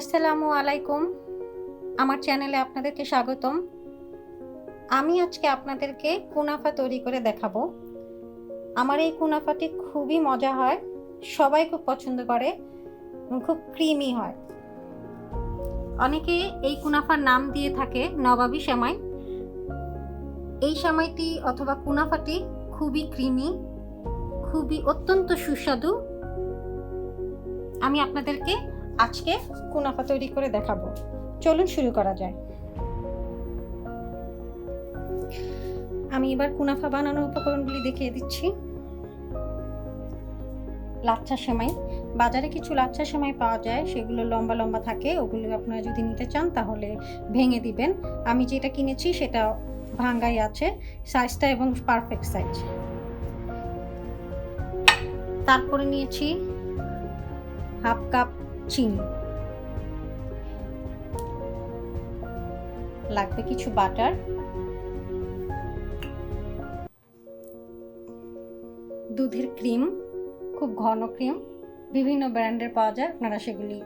আসসালামু আলাইকুম। আমার চ্যানেলে আপনাদেরকে স্বাগতম। আমি আজকে আপনাদেরকে কুনাফা তৈরি করে দেখাবো। আমার এই কুনাফাটি খুবই মজা হয়, সবাই খুব পছন্দ করে, খুব ক্রিমি হয়। অনেকে এই কুনাফার নাম দিয়ে থাকে নবাবী সেমাই। এই সেমাইটি অথবা কুনাফাটি খুবই ক্রিমি, খুবই অত্যন্ত সুস্বাদু। আমি আপনাদেরকে আজকে কুনাফা তৈরি করে দেখাবো। চলুন শুরু করা যায়। আমি এবার কুনাফা বানানোর উপকরণগুলি দেখিয়ে দিচ্ছি। লাচ্ছা সেমাই। বাজারে কিছু লাচ্ছা সেমাই পাওয়া যায়, সেগুলো লম্বা লম্বা থাকে, ওগুলো আপনারা যদি নিতে চান তাহলে ভেঙে দিবেন। আমি যেটা কিনেছি সেটা ভাঙ্গাই আছে সাইজটা এবং পারফেক্ট সাইজ তারপরে নিয়েছি হাফ কাপ চিনি। লাগবে কিছু বাটার। দুধের ক্রিম, খুব ঘন ক্রিম, বিভিন্ন ব্র্যান্ডের পাওয়া যায়, আপনারা সেগুলি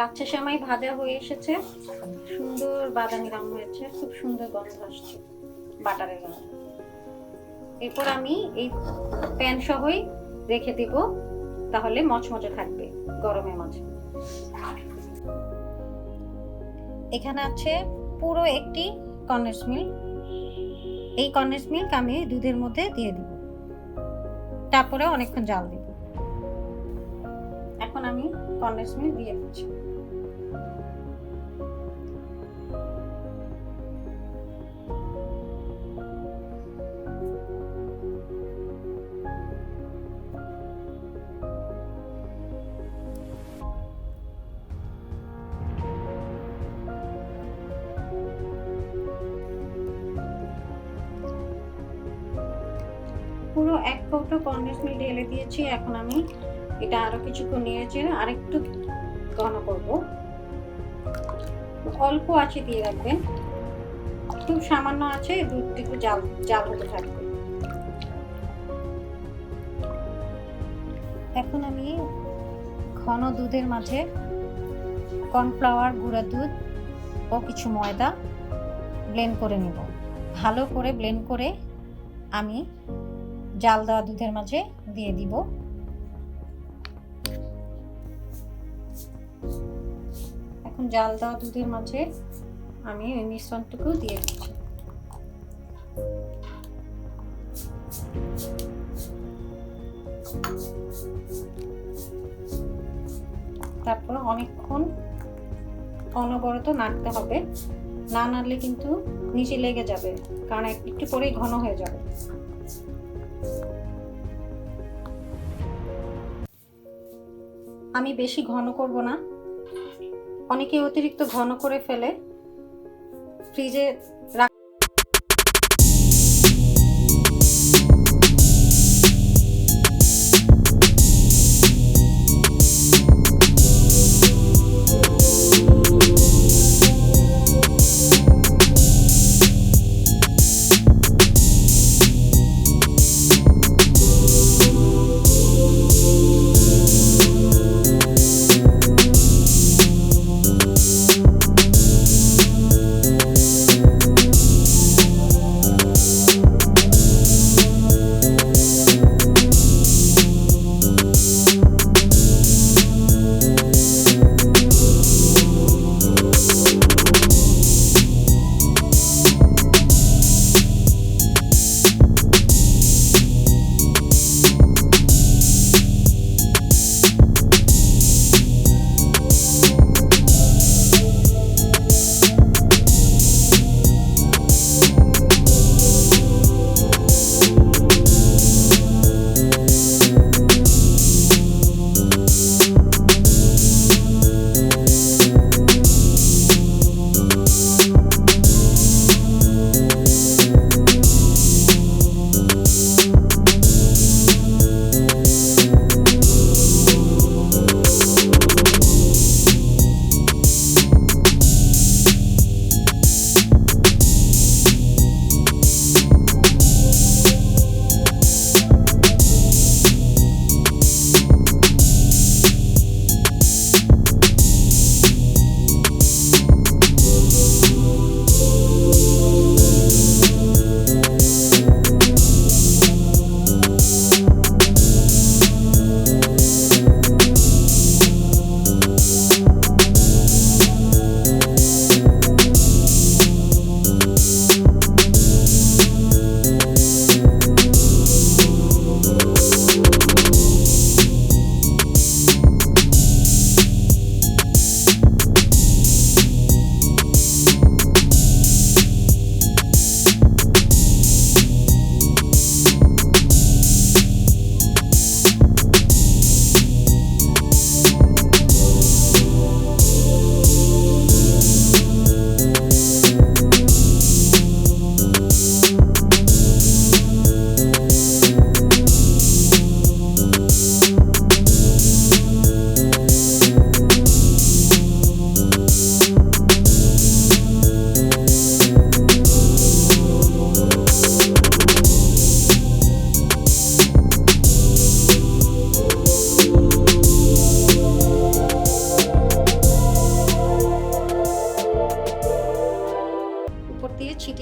লাচ্ছা সেমাই ভাজা হয়ে এসেছে। সুন্দর বাদামি রং হয়েছে, খুব সুন্দর গন্ধ আসছে, বাটারের গন্ধ এরপর আমি এই প্যান সহই রেখে দিব, তাহলে মচমচে থাকবে গরমের মাঝে। এখানে আছে পুরো একটি কন্ডেন্স মিল্ক। এই কন্ডেন্স মিল্ক আমি দুধের মধ্যে দিয়ে দিব। তারপরে অনেকক্ষণ জাল দিব। এখন আমি কন্ডেন্স মিল্ক দিয়ে দিচ্ছি। পুরো এক কৌটো মিল্ক ঢেলে দিয়েছি। এখন আমি এটা আরও কিছুক্ষণ নিয়েছে আরেকটু ঘন করব। অল্প আছে দিয়ে রাখবেন। খুব সামান্য আছে দুধ একটু জাল জাল হতে থাকবে। এখন আমি ঘন দুধের মাঝে কর্নফ্লাওয়ার, গুঁড়া দুধ ও কিছু ময়দা ব্লেন্ড করে নেব। ভালো করে ব্লেন্ড করে আমি জাল দেওয়া দুধের মাঝে দিয়ে দিব। এখন জাল দেওয়া দুধের মাঝে আমি ওই মিশ্রণটুকু দিয়ে দিচ্ছি। তারপর অনেকক্ষণ অনবরত নাড়তে হবে। না নাড়লে কিন্তু নিচে লেগে যাবে, কারণ একটু পরেই ঘন হয়ে যাবে। আমি বেশি ঘন করব না। অনেকে অতিরিক্ত ঘন করে ফেলে। ফ্রিজে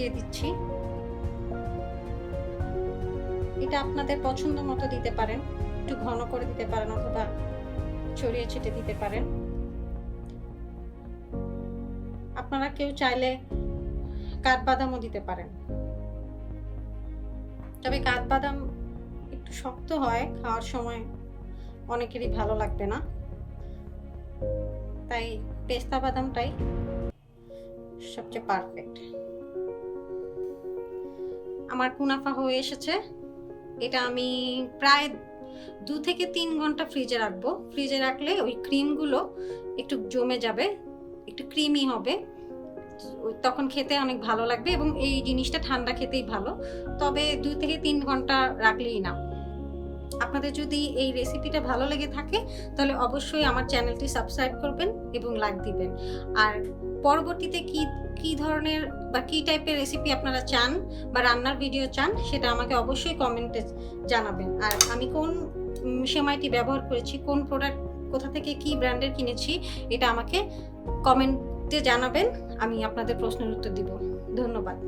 দিয়ে দিচ্ছি। এটা আপনাদের পছন্দ মতো দিতে পারেন। একটু ঘন করে দিতে পারেন অথবা ছড়িয়ে ছিটে দিতে পারেন। আপনারা কেউ চাইলে কাঠবাদামও দিতে পারেন। তবে কাঠবাদাম একটু শক্ত হয়, খাওয়ার সময় অনেকেরই ভালো লাগবে না। তাই পেস্তা বাদামটাই সবচেয়ে পারফেক্ট আমার কুনাফা হয়ে এসেছে। এটা আমি প্রায় দু থেকে তিন ঘণ্টা ফ্রিজে রাখব। ফ্রিজে রাখলে ওই ক্রিমগুলো একটু জমে যাবে, একটু ক্রিমি হবে। তখন খেতে অনেক ভালো লাগবে এবং এই জিনিসটা ঠান্ডা খেতেই ভালো। তবে দু থেকে তিন ঘণ্টা রাখলেই না। আপনাদের যদি এই রেসিপিটা ভালো লেগে থাকে, তাহলে অবশ্যই আমার চ্যানেলটি সাবস্ক্রাইব করবেন এবং লাইক দিবেন। আর পরবর্তীতে কি কি ধরনের বা কি টাইপের রেসিপি আপনারা চান বা রান্নার ভিডিও চান, সেটা আমাকে অবশ্যই কমেন্টে জানাবেন। আর আমি কোন সেমাইটি ব্যবহার করেছি, কোন প্রোডাক্ট কোথা থেকে কি ব্র্যান্ডের কিনেছি, এটা আমাকে কমেন্টে জানাবেন, আমি আপনাদের প্রশ্নের উত্তর দিব। ধন্যবাদ।